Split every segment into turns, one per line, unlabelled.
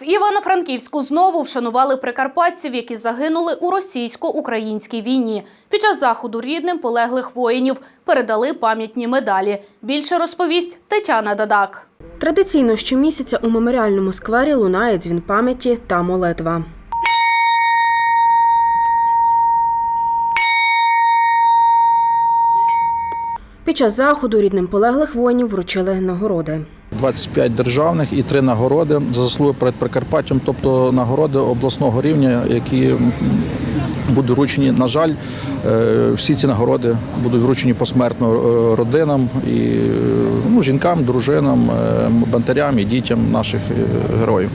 В Івано-Франківську знову вшанували прикарпатців, які загинули у російсько-українській війні. Під час заходу рідним полеглих воїнів передали пам'ятні медалі. Більше розповість Тетяна Дадак.
Традиційно щомісяця у меморіальному сквері лунає дзвін пам'яті та молитва. Під час заходу рідним полеглих воїнів вручили нагороди.
25 державних і три нагороди за заслуги перед Прикарпаттям, тобто нагороди обласного рівня, які будуть вручені. На жаль, е, всі ці нагороди будуть вручені посмертно е, родинам і ну, жінкам, дружинам, е, бантарям і дітям наших героїв.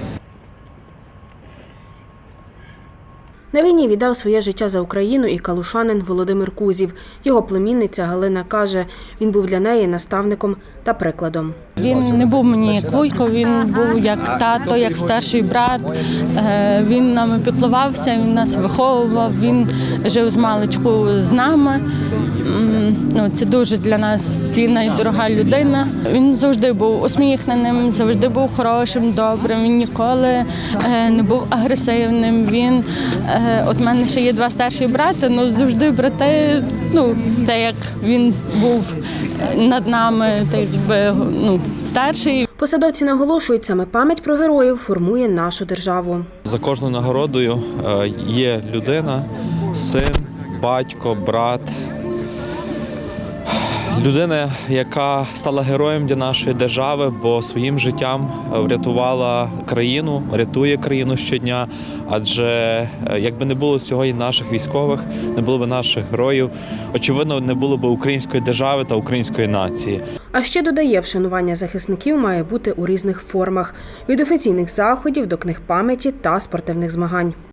На війні віддав своє життя за Україну і калушанин Володимир Кузів. Його племінниця Галина каже, він був для неї наставником та прикладом.
Він не був мені як вуйко, він був як тато, як старший брат. Е, Він нами піклувався, він нас виховував, він жив з маличку з нами. Ну, це дуже для нас цінна і дорога людина. Він завжди був усміхненим, завжди був хорошим, добрим. Він ніколи е, не був агресивним. Він е, от в мене ще є два старші брати, ну завжди брати, ну те, як він був над нами, так якби ну старший.
Посадовці наголошують, саме пам'ять про героїв формує нашу державу.
За кожною нагородою е, є людина, син, батько, брат. Людина, яка стала героєм для нашої держави, бо своїм життям врятувала країну, рятує країну щодня. Адже е, якби не було сьогодні наших військових, не було б наших героїв, очевидно, не було б української держави та української нації.
А ще додає, вшанування захисників має бути у різних формах від офіційних заходів до книг пам'яті та спортивних змагань.